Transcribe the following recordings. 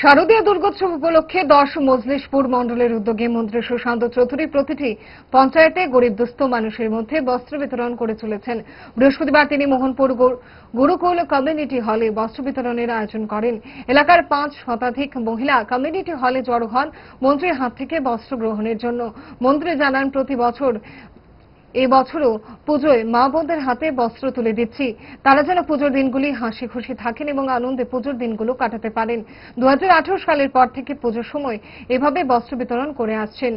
শারদীয় দুর্গোৎসব উপলক্ষে দশ মজলিশপুর মণ্ডলের উদ্যোগে মন্ত্রী সুশান্ত চৌধুরী প্রতিটি পঞ্চায়েতে গরিব দুস্থ মানুষের মধ্যে বস্ত্র বিতরণ করে চলেছেন। বৃহস্পতিবার তিনি মোহনপুর গুরুকুল কমিউনিটি হলে বস্ত্র বিতরণের আয়োজন করেন। এলাকার পাঁচ শতাধিক মহিলা কমিউনিটি হলে জড়ো হন মন্ত্রীর হাত থেকে বস্ত্র গ্রহণের জন্য। মন্ত্রী জানান, প্রতি বছর এই বছরও পুজোয় মা বোনদের হাতে বস্ত্র তুলে দিচ্ছি। তারা যেন পুজোর দিনগুলি হাসি খুশি থাকেন এবং আনন্দে পুজোর দিনগুলো কাটাতে পারেন। দু হাজার আঠেরো সালের পর থেকে পুজোর সময় এভাবে বস্ত্র বিতরণ করে আসছেন।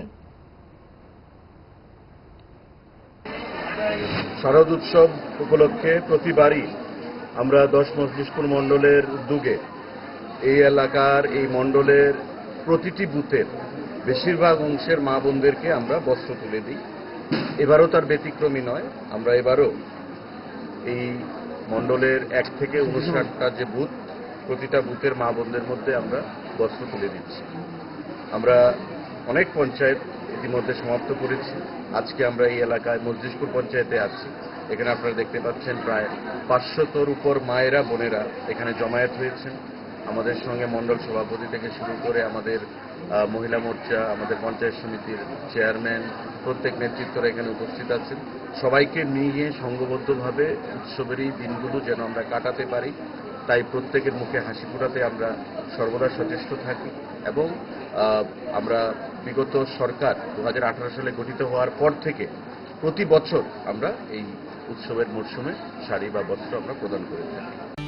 শারদ উৎসব উপলক্ষে প্রতিবারই আমরা দশ মজলিশপুর মণ্ডলের উদ্যোগে এই এলাকার এই মণ্ডলের প্রতিটি বুথের বেশিরভাগ অংশের মা বোনদেরকে আমরা বস্ত্র তুলে দিই। এবারও তার ব্যতিক্রমী নয়, আমরা এবারও এই মণ্ডলের এক থেকে উনষাটটা যে বুথ, প্রতিটা বুথের মা বোনদের মধ্যে আমরা বস্ত্র তুলে দিচ্ছি। আমরা অনেক পঞ্চায়েত ইতিমধ্যে সমাপ্ত করেছি। আজকে আমরা এই এলাকায় মসজিদপুর পঞ্চায়েতে আছি। এখানে আপনারা দেখতে পাচ্ছেন প্রায় পাঁচশতর উপর মায়েরা, বোনেরা এখানে জমায়েত হয়েছেন। আমাদের সঙ্গে মণ্ডল সভাপতি থেকে শুরু করে আমাদের মহিলা মোর্চা, আমাদের পঞ্চায়েত সমিতির চেয়ারম্যান, প্রত্যেক নেতৃত্বরা এখানে উপস্থিত আছেন। সবাইকে নিয়ে সংঘবদ্ধভাবে উৎসবের এই দিনগুলো যেন আমরা কাটাতে পারি, তাই প্রত্যেকের মুখে হাসি ফোটাতে আমরা সর্বদা সচেষ্ট থাকি এবং আমরা বিগত সরকার দু হাজার আঠেরো সালে গঠিত হওয়ার পর থেকে প্রতি বছর আমরা এই উৎসবের মরশুমে শাড়ি বা বস্ত্র আমরা প্রদান করে থাকি।